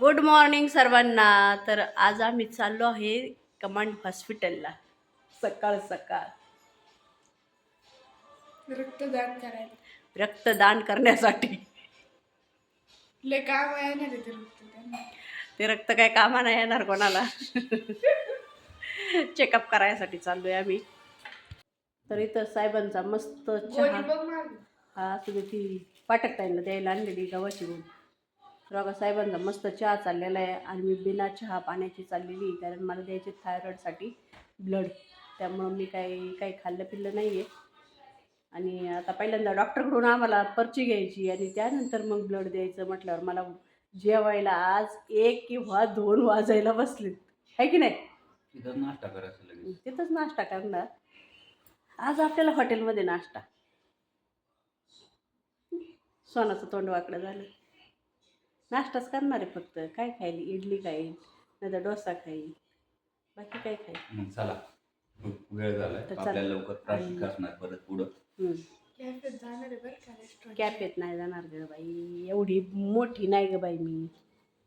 Good morning सर्वांना. तर आज आम्ही चाललो आहे कमांड हॉस्पिटलला. सकाळ सकाळ. रक्तदान करायला. रक्तदान करण्यासाठी. लय काम आहे ना तिथे रक्तदान. ते रक्त काय कामाला येणार कोणाला. चेकअप करायसाठी चाललोय आम्ही. तर इथं साहेबांचा मस्त चहा. गोळी. हा तुम्ही ती पाठक ताईंना द्यायला आणलेली गव्हाची गुण बघा साहेबांचा मस्त चहा चाललेला आहे आणि मी बिना चहा पाण्याची चाललेली. कारण मला द्यायचे थायरॉईडसाठी ब्लड त्यामुळं मी काही काही खाल्लं पिल्लं नाही आहे आणि आता पहिल्यांदा डॉक्टरकडून आम्हाला पर्ची घ्यायची आणि त्यानंतर मग ब्लड द्यायचं म्हटल्यावर मला जेवायला आज एक किंवा दोन वाजायला बसले आहे की नाही? नाश्ता करायचं तिथंच नाश्ता करणार. आज आपल्याला हॉटेलमध्ये नाश्ता. सोनाचं तोंड वाकडं झालं. नाश्ताच करणार आहे फक्त. काय खाईल? इडली खाईल नाही तर डोसा खाईल. बाकी काय खाईल? मग चला. खूप वेळ झालाय. तर चला. आपल्याला लवकर ट्रॅफिक असणार परत पुढं. हम्म. कॅफेत जाणार आहे बरं का रेस्टॉरंट कॅफेत नाही जाणार ग बाई. एवढी मोठी नाही ग बाई मी.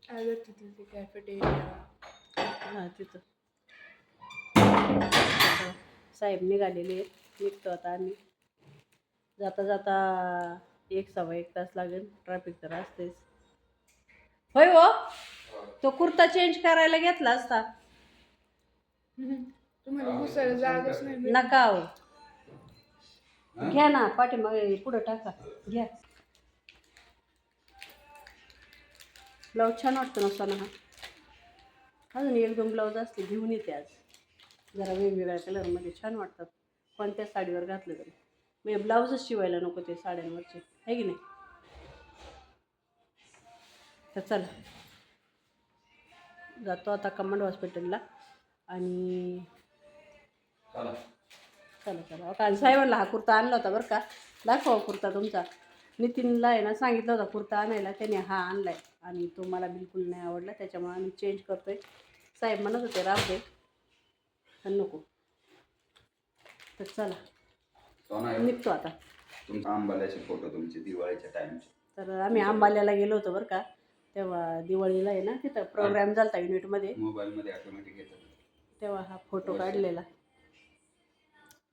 तिथे ते कॅफेटेरिया हा तिथं. आता साहेब निघालेले आहेत. निघतो आता आम्ही. जाता जाता एक सव्वा एक तास लागेल. ट्रॅफिक तर असतेच. होय हो? तो कुर्ता चेंज करायला घेतला असता. तुम्हाला घुसायला जागच नाही भेटत. नका हो. घ्या ना पाठीमागे पुढं टाका. घ्या. ब्लाऊज छान वाटतो ना सोना? हा अजून एक दोन ब्लाऊज असते घेऊन येते आज. जरा वेगवेगळ्या कलरमध्ये छान वाटतात. कोणत्या साडीवर घातलं तरी. म्हणजे ब्लाऊजच शिवायला नको ते साड्यांवरचे. आहे की नाही? तर चला. जातो आता कमांड हॉस्पिटलला. आणि चला. चला चला. काल साहेबांना हा कुर्ता आणला होता बरं का. दाखवा कुर्ता तुमचा. नितीनला आहे ना सांगितलं होता कुर्ता आणायला. त्याने हा आणलाय. आणि तो मला बिलकुल नाही आवडला. त्याच्यामुळे आम्ही चेंज करतोय. साहेब म्हणत होते राहू दे. पण नको. तर चला. निघतो आता. तुमचा आंबाल्याचे फोटो तुमचे दिवाळीच्या टाइमचे तर आम्ही आंबाल्याला गेलो होतो बरं का. तेव्हा दिवाळीला आहे ना तिथं प्रोग्राम झाला होता युनिटमध्ये मोबाईलमध्ये ऑटोमॅटिक येतात तेव्हा हा फोटो काढलेला.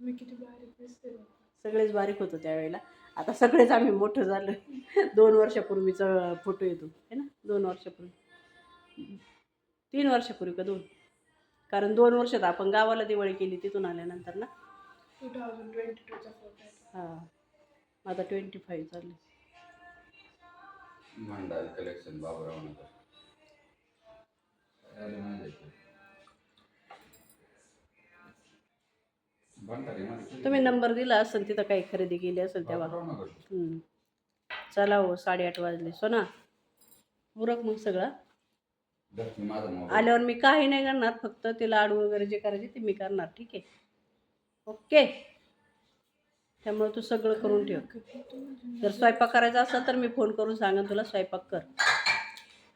मी किती बारीक दिसते. सगळेच बारीक होतो त्यावेळेला. आता सगळेच आम्ही मोठं झालं. दोन वर्षापूर्वीचा फोटो येतो. है ना? दोन वर्षापूर्वी. तीन वर्षापूर्वी का दोन? कारण दोन वर्षात आपण गावाला दिवाळी केली तिथून आल्यानंतर ना. 2022 चा फोटो आहे. हां. आता ट्वेंटी फाईव्ह चालले भंडारी कलेक्शन बाबूराव नगर तुम्ही नंबर दिला असेल तिथं काही खरेदी केली असेल तेव्हा. बाबूराव नगर हम्म. चला हो साडेआठ वाजले. सोना उरक मग सगळं. दक्षिण माझा मोबाईल. आल्यावर मी काही नाही करणार फक्त ते लाडू वगैरे जे करायचे ते मी करणार. ठीक आहे. ओके. त्यामुळे तू सगळं करून ठेव. जर स्वयंपाक करायचा असेल तर मी फोन करून सांगेन तुला स्वयंपाक कर.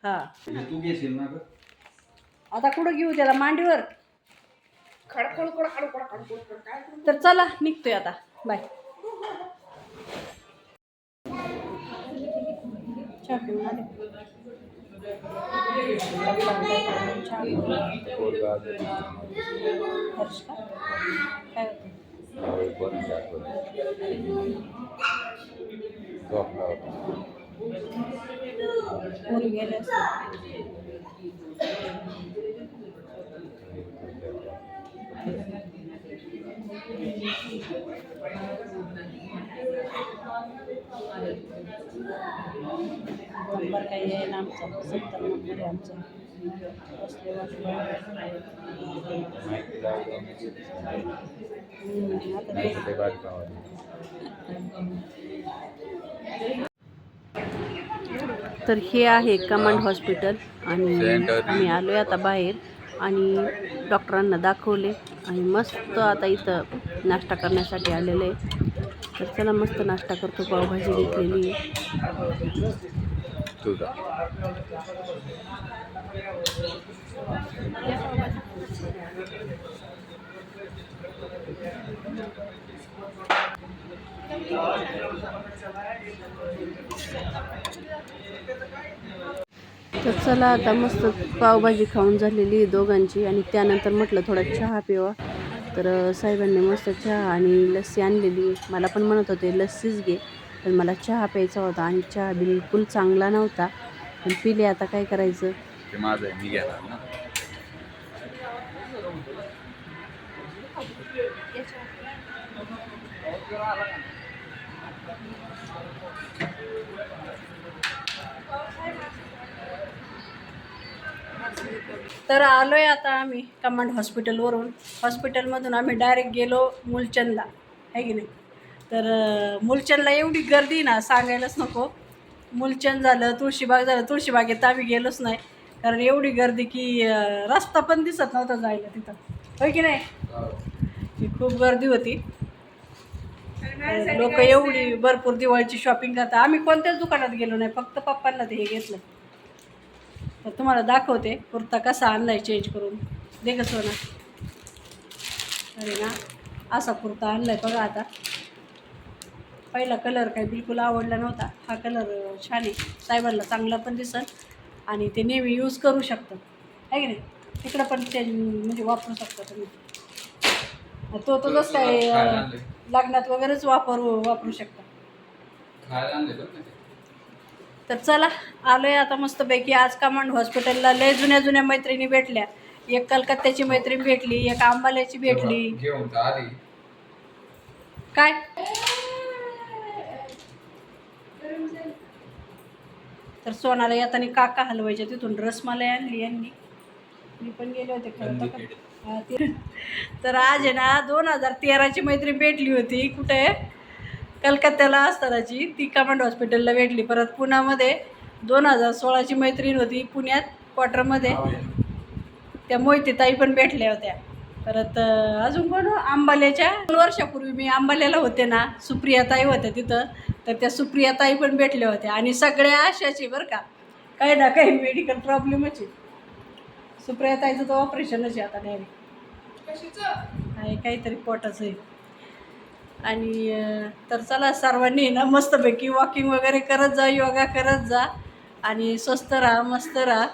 हां. म्हणजे तू घेशील ना आता कुठं घेऊ त्याला? मांडीवर? तर चला निघतोय आता. बाय. का? काय होतं? पोरी गेले नंबर काही आहे? ना आमचा सत्तर नंबर आहे आमचा. तर हे आहे कमांड हॉस्पिटल आणि आम्ही आलो आहे आता बाहेर आणि डॉक्टरांना दाखवले आणि मस्त आता इथं नाश्ता करण्यासाठी आलेले आहे. तर चला मस्त नाश्ता करतो पावभाजी घेतलेली आहे. तुझा तर चला आता मस्त पावभाजी खाऊन झालेली आहे दोघांची आणि त्यानंतर म्हटलं थोडा चहा पिवा. तर साहेबांनी मस्त चहा आणि लस्सी आणलेली. मला पण म्हणत होते लस्सीच घे. पण मला चहा प्यायचा होता आणि चहा बिलकुल चांगला नव्हता. पण पिले आता काय करायचं? ते माझं आहे मी घेणार ना तर आलो आहे आता आम्ही कमांड हॉस्पिटलवरून. हॉस्पिटलमधून आम्ही डायरेक्ट गेलो मुलचंदला आहे की नाही? तर मुलचंदला एवढी गर्दी ना सांगायलाच नको. मुलचंद झालं तुळशीबाग झालं तुळशीबागेत आम्ही गेलोच नाही. कारण एवढी गर्दी की रस्ता पण दिसत नव्हता जायला तिथं. होय की नाही? खूप गर्दी होती. लोक एवढी भरपूर दिवाळीची शॉपिंग करतात. आम्ही कोणत्याच दुकानात गेलो नाही फक्त पप्पांना ते हे घेतलं. तर तुम्हाला दाखवते कुर्ता कसा आणलाय चेंज करून. दे का सोना. अरे ना असा कुर्ता आणलाय बघा आता. पहिला कलर काही बिलकुल आवडला नव्हता. हा कलर छान आहे. साहेबांना चांगला पण दिसल. आणि ते नेहमी यूज करू शकतात. आहे की नाही? तिकडं पण चेंज म्हणजे वापरू शकता तुम्ही. तो तो जसं काय लग्नात वगैरेच वापरू वापरू शकता. ते. तर चला आलोय आता मस्तपैकी. आज कमांड हॉस्पिटलला लय जुन्या जुन्या मैत्रिणी भेटल्या. एक कलकत्त्याची मैत्रीण भेटली एक आंबाल्याची भेटली. आली. काय? तर सोनाला येताना काका हलवायच्या तिथून रसमलाई आणली यांनी. मी पण गेले होते खरं तर. आज आहे ना दोन हजार तेराची मैत्रीण भेटली होती. कुठे? कलकत्त्याला असतानाची. ती कमांड हॉस्पिटलला भेटली. परत पुण्यामध्ये दोन हजार सोळाची मैत्रीण होती पुण्यात क्वार्टरमध्ये. त्या मोहितीताई पण भेटल्या होत्या. परत अजून कोण? आंबाल्याच्या दोन वर्षापूर्वी मी आंबाल्याला होते ना सुप्रियाताई होत्या तिथं. तर त्या सुप्रियाताई पण भेटल्या होत्या. आणि सगळ्या अशाची बरं का काही ना काही मेडिकल प्रॉब्लेमच आहे. सुप्रियाताईचं तर ऑपरेशनच आहे आता आहे काहीतरी पोटाचं आहे. आणि तर चला सर्वांनी ना मस्तपैकी वॉकिंग वगैरे करत जा योगा करत जा. आणि स्वस्त राहा मस्त राहा.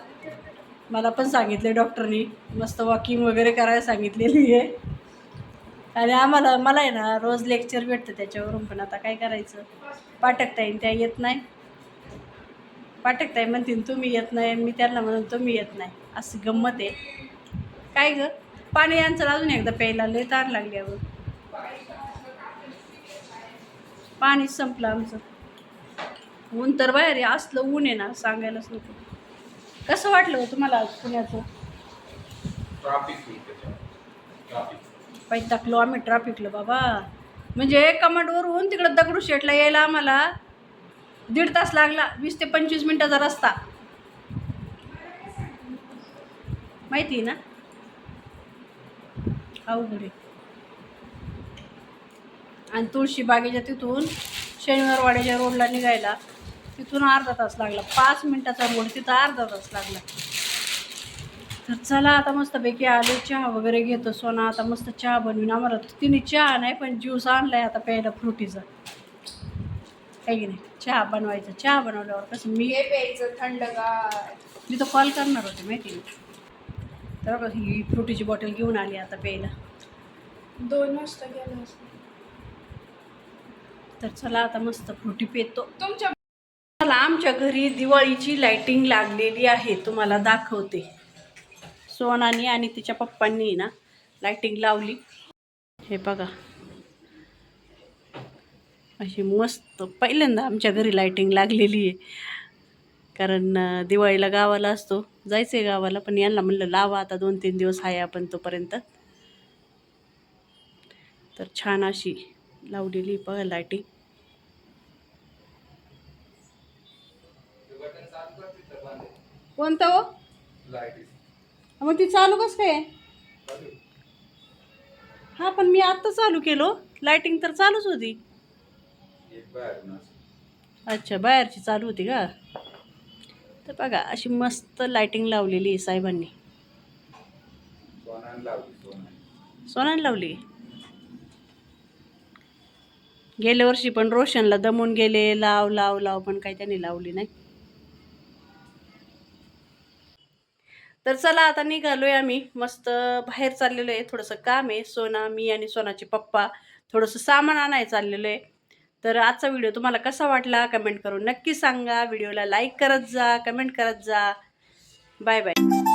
मला पण सांगितले डॉक्टरनी मस्त वॉकिंग वगैरे करायला सांगितलेली आहे. आणि आम्हाला मला आहे ना रोज लेक्चर भेटतं त्याच्यावरून पण आता काय करायचं? पाठकताईन त्या येत नाही. पाठकताई म्हणतील तुम्ही येत नाही मी त्यांना म्हणून तुम्ही येत नाही. असं गंमत आहे. काय गं? पाणी यांचं अजून एकदा प्यायला? लय तार लागली अगं. पाणी संपलं आमचं. ऊन तर बाहेर असलं ऊन आहे ना सांगायलाच नको. कसं वाटलं हो तुम्हाला पुण्याचं? ट्रॅफिक टाकलो आम्ही ट्रॅफिकला बाबा. म्हणजे कमांडवरून तिकडं दगडूशेठला यायला आम्हाला दीड तास लागला. वीस ते पंचवीस मिनटाचा रस्ता. माहिती आहे ना? अवघड आणि तुळशी बागेच्या तिथून शनिवारवाड्याच्या रोडला निघायला तिथून अर्धा तास लागला. पाच मिनटाचा रोड तिथं अर्धा तास लागला. तर चला आता मस्तपैकी आले चहा वगैरे घेतो. सोना आता मस्त चहा बनवीन आम्हाला. तिने चहा नाही पण ज्यूस आणलाय आता प्यायला फ्रुटीचा. आहे की नाही? चहा बनवायचा. चहा बनवल्यावर कसं मी प्यायचं थंडगार मी तर कॉल करणार होते माहिती तर बघा ही फ्रुटीची बॉटल घेऊन आली आता प्यायला. दोन वाजता गेलं तर चला आता मस्त फ्रुटी पेतो. तुमच्या चला आमच्या घरी दिवाळीची लाइटिंग लागलेली आहे. तुम्हाला दाखवते. सोनानी आणि तिच्या पप्पांनी ना लाइटिंग लावली. हे बघा. अशी मस्त पहिल्यांदा आमच्या घरी लाइटिंग लागलेली आहे. कारण दिवाळीला गावाला असतो जायचं आहे गावाला पण यांना म्हणलं लावा आता दोन तीन दिवस आहे आपण तोपर्यंत. तर छान अशी लावलेली बघा लाइटिंग कोणतं हो? लाइट मग ती चालू कसं काय हा पण मी आत्ता चालू केलो. लाइटिंग तर चालूच होती. अच्छा बाहेरची चालू होती का? तर बघा अशी मस्त लाइटिंग लावलेली आहे साहेबांनी. सोनाने लावली सोनाने लावली. गेल्या वर्षी पण रोशनला दमून गेले लाव लाव लाव पण काही त्यांनी लावली नाही. तर चला आता निघालोय आम्ही. मस्त बाहेर चाललेलो आहे. थोडंसं काम आहे. सोना मी आणि सोनाचे पप्पा. थोडंसं सामान आणायला चाललेलं आहे. तर आजचा व्हिडिओ तुम्हाला कसा वाटला कमेंट करून नक्की सांगा. व्हिडिओला लाईक करत जा कमेंट करत जा. Bye bye.